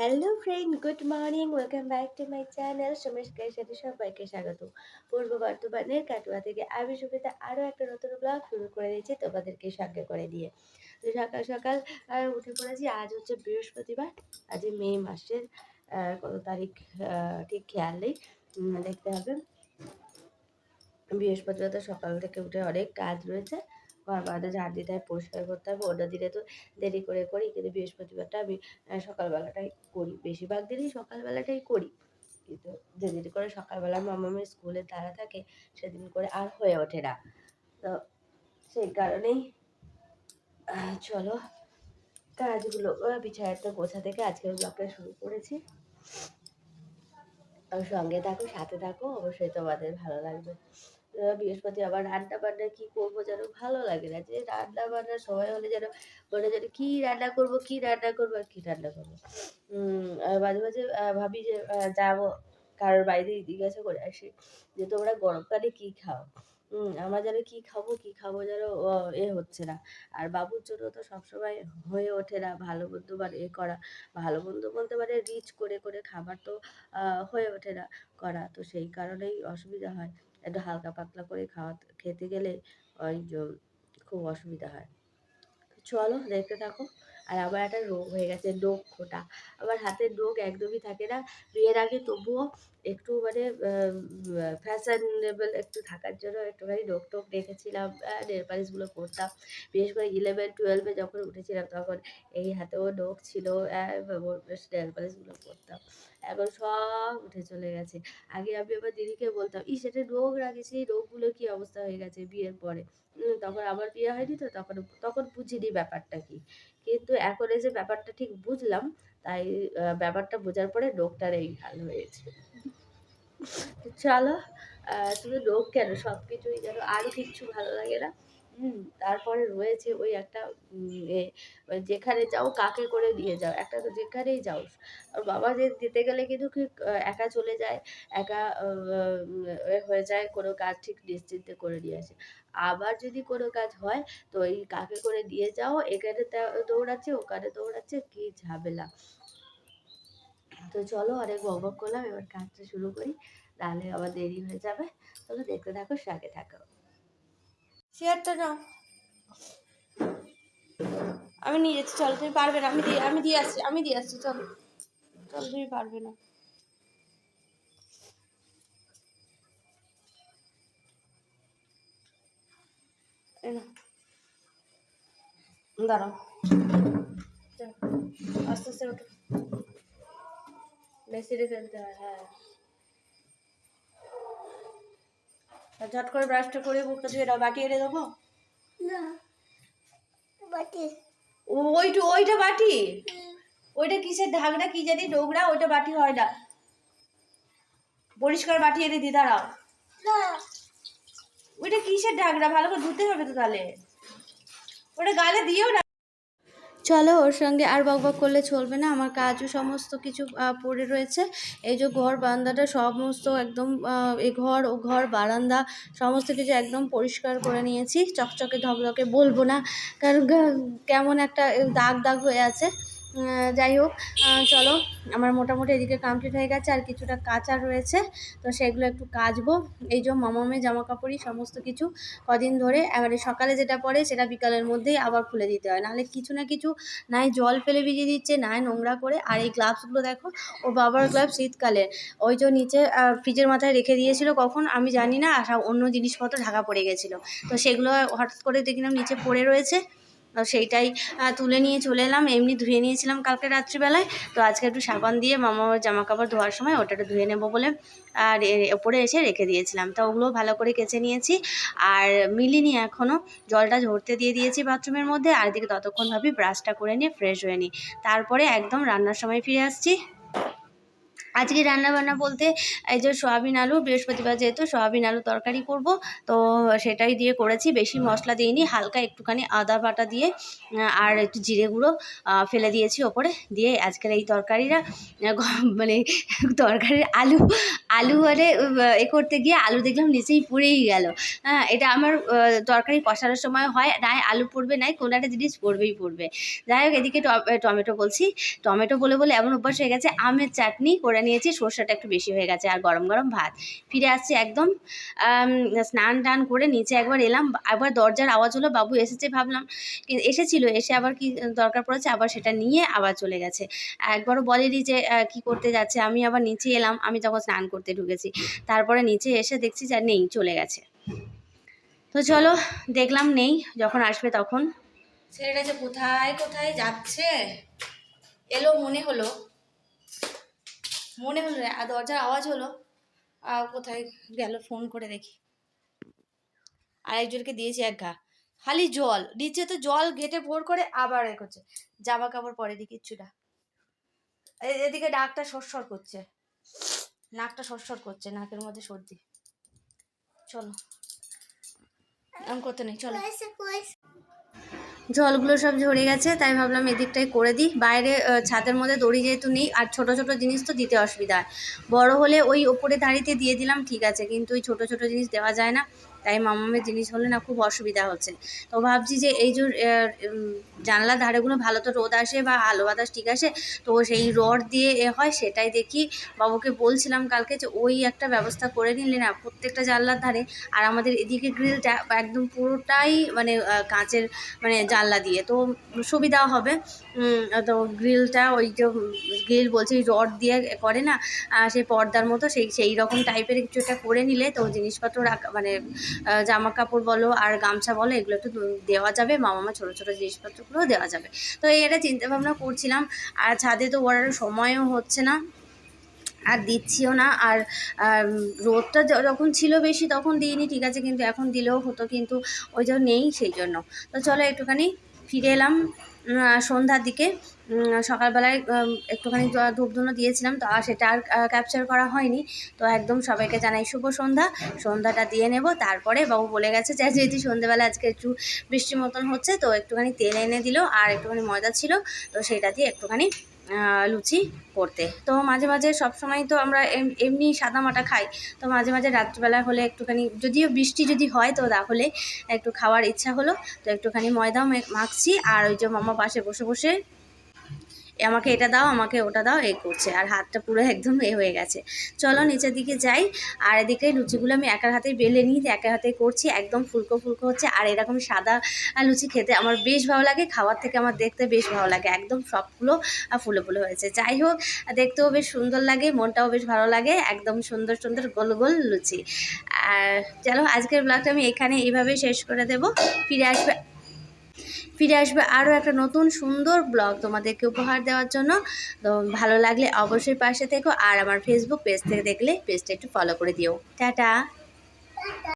Hello friend good morning welcome back to my channel সমেশকের সাথে সবাইকে স্বাগত। পূর্ব বর্ধমানের কাটুয়া থেকে আমি সুবিধা আরও একটা নতুন ব্লগ শুরু করে দিয়েছি তোমাদেরকে সঙ্গে করে দিয়ে। তো সকাল সকাল উঠে পড়েছি। আজ হচ্ছে বৃহস্পতিবার। আজ মে মাসের কত তারিখ ঠিক খেয়াল নেই। দেখতে হবে। বৃহস্পতিবার তো সকাল থেকে উঠে অনেক কাজ রয়েছে। ঘর বাড়ি ঝাড় দিতে হয় পরিষ্কার করতে হবে। অন্য দিনে তো দেরি করে করি, কিন্তু বৃহস্পতিবারটা আমি সকালবেলাটাই করি। বেশিরভাগ দিনই সকালবেলাটাই করি। কিন্তু যেদিন করে সকালবেলা মামামের স্কুলে তারা থাকে, সেদিন করে আর হয়ে ওঠে না। তো সেই কারণেই চলো, কাজগুলো বিছানাটা গোছা থেকে আজকের ব্লগটা শুরু করেছি। সঙ্গে থাকো, সাথে থাকো, অবশ্যই তোমাদের ভালো লাগবে। বৃহস্পতি আবার রান্না বান্না কি করব যেন ভালো লাগে না। যে রান্না বান্না সময় হলে যেন মনে যেন কি রান্না করব, কি রান্না করব আর কি রান্না করব। মাঝে মাঝে ভাবি যে যাব কারোর বাইরে জিজ্ঞাসা করে আসি যে, তোমরা গরমকালে কি খাও? আমরা যেন কি খাব কি খাব যেন এ হচ্ছে না। আর বাবুর জন্য তো সবসময় হয়ে ওঠে না, ভালো মন্দ মানে এ করা। ভালো বন্ধু বলতে মানে রিচ করে করে খাবার তো হয়ে ওঠে না করা। তো সেই কারণেই অসুবিধা হয়। একটু হালকা পাতলা করে খাওয়া, খেতে গেলে ওই খুব অসুবিধা হয়। চলো দেখতে থাকো। আর আমার একটা রোগ হয়ে গেছে, নখ খোটা আমার হাতের নখ একদমই থাকে না। বিয়ের আগে তবুও একটু মানে ফ্যাশনেবল একটু থাকার জন্য একটুখানি নখ টোক রেখেছিলাম নেল পালিশগুলো পরতাম। বিশেষ করে ইলেভেন টুয়েলভে যখন উঠেছিলাম তখন এই হাতেও নখ ছিল নেল পালিশগুলো পরতাম। এখন সব উঠে চলে গেছে। আগে আমি আমার দিদিকে বলতাম ই সেটা রোগ রাখি, সেই রোগগুলো কি অবস্থা হয়ে গেছে বিয়ের পরে? তখন আমার বিয়ে হয়নি তো, তখন তখন বুঝিনি ব্যাপারটা কি। কিন্তু এখন যে ব্যাপারটা ঠিক বুঝলাম, তাই ব্যাপারটা বোঝার পরে রোগটার এই হাল হয়েছে। চলো শুধু রোগ কেন সব কিছুই যেন আরও কিচ্ছু ভালো লাগে না। হুম, তারপরে রয়েছে ওই একটা যেখানে যাও কাকে করে নিয়ে যাও, একটা তো যেখানেই যাও। আর বাবা যে দিতে গেলে কিন্তু কি একা চলে যায়, একা হয়ে যায়, কোনো কাজ ঠিক নিশ্চিন্তে করে নিয়ে আসে। আবার যদি কোনো কাজ হয়, তো এই কাকে করে দিয়ে যাও, এখানে দৌড়াচ্ছে, ওখানে দৌড়াচ্ছে, কি ঝামেলা। তো চলো অনেক বকবক করলাম, এবার কাজটা শুরু করি তাহলে আবার দেরি হয়ে যাবে। তবে দেখতে থাকো সাথে থাকো। চেয়ারটা নাও। আমি নিয়ে যাচ্ছি, চল, তুমি পারবে না, আমি দিয়ে আমি দিয়ে আসছি, আমি দিয়ে আসছি, চল। চল, তুমি পারবে না। দাঁড়াও। আস্তে আস্তে ওঠো। বেশি রেখে হয় হ্যাঁ আর ঝট করে ব্রাশটা করে মুখটা ধুয়ে দাও। বাটি এনে দেবো? না। বাটি। ওইটু ওইটা বাটি? ওইটা কিসের ঢাকনা? কি জানি নোংরা ওইটা বাটি হয় না। পরিষ্কার বাটি এনে দি দাঁড়াও। ওইটা কিসের ঢাকনা? ভালো করে ধুতে হবে তো তাহলে। ওটা গালে দিও না। চলো ওর সঙ্গে আর বকবক করলে চলবে না। আমার কাজও সমস্ত কিছু পড়ে রয়েছে। এই যে ঘর, বারান্দাটা সমস্ত একদম এ ঘর, ও ঘর, বারান্দা, সমস্ত কিছু একদম পরিষ্কার করে নিয়েছি। চকচকে ধকধকে বলব না। কারণ কেমন একটা দাগ দাগ হয়ে আছে। যাই হোক চলো, আমার মোটামুটি এদিকে কমপ্লিট হয়ে গেছে, আর কিছুটা কাঁচা রয়েছে, তো সেগুলো একটু কাচবো। এই যে মামামের জামা কাপড়ই সমস্ত কিছু কদিন ধরে, এবারে সকালে যেটা পড়ে সেটা বিকালের মধ্যেই আবার খুলে দিতে হয়। নাহলে কিছু না কিছু, নাই জল ফেলে ভিজিয়ে দিচ্ছে, নাই নোংরা করে। আর এই গ্লাভসগুলো দেখো, ও বাবার গ্লাভস শীতকালে। ওই যে নিচে ফ্রিজের মাথায় রেখে দিয়েছিল কখন, আমি জানি না, আর অন্য জিনিসপত্র ঢাকা পড়ে গেছিল। তো সেগুলো হঠাৎ করে দেখলাম নিচে পড়ে রয়েছে। সেইটাই তুলে নিয়ে চলে এলাম। এমনি ধুয়ে নিয়েছিলাম কালকে রাত্রিবেলায়। তো আজকে একটু সাবান দিয়ে মামার জামা কাপড় ধোয়ার সময় ওটাটা ধুয়ে নেব বলে, আর ওপরে এসে রেখে দিয়েছিলাম। তো ওগুলো ভালো করে কেচে নিয়েছি। আর মিলিনি এখনও জলটা ঝরতে দিয়ে দিয়েছি বাথরুমের মধ্যে। আর এদিকে ততক্ষণ ভাবি ব্রাশটা করে নিয়ে ফ্রেশ হয়ে নিই তারপরে একদম রান্নার সময় ফিরে আসছি। আজকে রান্না বান্না বলতে এই যে সয়াবিন আলু বৃহস্পতিবার যেহেতু সয়াবিন আলু তরকারি করব তো সেটাই দিয়ে করেছি। বেশি মশলা দিইনি হালকা একটুখানি আদা বাটা দিয়ে আর একটু জিরে গুঁড়ো ফেলে দিয়েছি ওপরে। দিয়ে আজকের এই তরকারিরা মানে তরকারির আলু আলু আহ, এ করতে গিয়ে আলু দেখলাম নিচেই পুড়েই গেল। হ্যাঁ এটা আমার তরকারি কষানোর সময় হয় নাই আলু পড়বে নাই কোনো একটা জিনিস পড়বেই পড়বে। যাই হোক এদিকে টমেটো বলছি। টমেটো বলে বলে এমন অভ্যাস হয়ে গেছে আমের চাটনি করে নিয়েছি, সর্ষেটা একটু বেশি হয়ে গেছে, আর গরম গরম ভাত। ফিরে আসছি একদম স্নান টান করে নিচে একবার এলাম একবার দরজার আওয়াজ হলো, বাবু এসেছে, ভাবলাম এসেছিল, এসে আবার কি দরকার পড়েছে, আবার সেটা নিয়ে আবার চলে গেছে। একবারও বলেনি যে কি করতে যাচ্ছে, আমি আবার নিচে এলাম, আমি তখন স্নান করতে ঢুকেছি। তারপরে নিচে এসে দেখছি যে, নেই, চলে গেছে। তো চলো, দেখলাম নেই, যখন আসবে তখন। ছেলেটা যে কোথায় কোথায় যাচ্ছে? এলো মনে হলো। মনে হলো আর দরজার আওয়াজ হলো, আর কোথায় গেল ফোন করে দেখি। আর একজনকে দিয়েছি এক ঘা। খালি জল, নিচে তো জল ঘেটে ভোর করে আবার এ করছে। জামা কাপড় পরে দি কিচ্ছুটা এ- এদিকে ডাকটা সরসর করছে। নাকটা সরসর করছে, নাকের মধ্যে সর্দি। চলো। এমন করতে নেই, চলো। জলগুলো সব ঝরে গেছে, তাই ভাবলাম এদিকটাই করে দিই। বাইরে ছাদের মধ্যে দড়ি যেহেতু নেই, আর ছোট ছোট জিনিস তো দিতে অসুবিধা হয়। বড়ো হলে ওই ওপরে দাঁড়িতে দিয়ে দিলাম, ঠিক আছে, কিন্তু ওই ছোট ছোট জিনিস দেওয়া যায় না। তাই মামামের জিনিস হলে না খুব অসুবিধা হচ্ছে। তো ভাবছি যে এই যে জানলার ধারেগুলো ভালো তো রোদ আসে বা আলো বাতাস ঠিক আসে, তো সেই রড দিয়ে এ হয় সেটাই দেখি। বাবুকে বলছিলাম কালকে যে ওই একটা ব্যবস্থা করে নিলে না প্রত্যেকটা জানলার ধারে আর আমাদের এদিকে গ্রিলটা একদম পুরোটাই মানে কাঁচের মানে জানলা দিয়ে। তো সুবিধা হবে। তো গ্রিলটা ওই যে গ্রিল বলছে রড দিয়ে করে না সেই পর্দার মতো সেই সেই রকম টাইপের কিছু একটা করে নিলে তো জিনিসপত্র রাখা মানে জামা কাপড় বলো আর গামছা বলো, এগুলো একটু দেওয়া যাবে। মামা মা ছোটো ছোটো জিনিসপত্রগুলোও দেওয়া যাবে। তো এই একটা চিন্তা ভাবনা করছিলাম। আর ছাদে তো ওর সময়ও হচ্ছে না, আর দিচ্ছিও না। আর রোদটা যখন ছিল বেশি তখন দিইনি, ঠিক আছে, কিন্তু এখন দিলেও হতো, কিন্তু ওই জন্য নেই সেই জন্য। তো চলো একটুখানি ফিরে এলাম। সন্ধ্যার দিকে সকালবেলায় একটুখানি ধূপধুনো দিয়েছিলাম, তো আর সেটা আর ক্যাপচার করা হয়নি। তো একদম সবাইকে জানাই শুভ সন্ধ্যা। সন্ধ্যাটা দিয়ে নেব, তারপরে বাবু বলে গেছে যে, যেহেতু সন্ধ্যেবেলা আজকে একটু বৃষ্টির মতন হচ্ছে, তো একটুখানি তেল এনে দিল, আর একটুখানি ময়দা ছিল, তো সেটা দিয়ে একটুখানি লুচি করতে। তো মাঝে মাঝে সব সময় তো আমরা এম- এমনি সাদা মাটা খাই। তো মাঝে মাঝে রাত্রিবেলা হলে একটুখানি, যদিও বৃষ্টি যদি হয় তো তাহলে একটু খাওয়ার ইচ্ছা হলো। তো একটুখানি ময়দাও মে- মাখছি। আর ওই যে মামা পাশে বসে বসে আমাকে এটা দাও, আমাকে ওটা দাও, এ করছে। আর হাতটা পুরো একদম এ হয়ে গেছে। চলো নিচের দিকে যাই। আর এদিকে লুচিগুলো আমি একার হাতে বেলে নিই, একা হাতে করছি, একদম ফুলকো ফুলকো হচ্ছে। আর এরকম সাদা লুচি খেতে আমার বেশ ভালো লাগে, খাওয়ার থেকে আমার দেখতে বেশ ভালো লাগে। একদম সবগুলো ফুলে ফুলে হয়েছে। যাই হোক, দেখতেও বেশ সুন্দর লাগে, মনটাও বেশ ভালো লাগে, একদম সুন্দর সুন্দর গোল গোল লুচি। আর চলো, আজকের ব্লগটা আমি এখানে এইভাবে শেষ করে দেব। ফিরে আসবে ফিরে আসবে আরও একটা নতুন সুন্দর ব্লগ তোমাদেরকে উপহার দেওয়ার জন্য। তো ভালো লাগলে অবশ্যই পাশে থেকো আর আমার ফেসবুক পেজ থেকে দেখলে পেজটা একটু ফলো করে দিও। টাটা।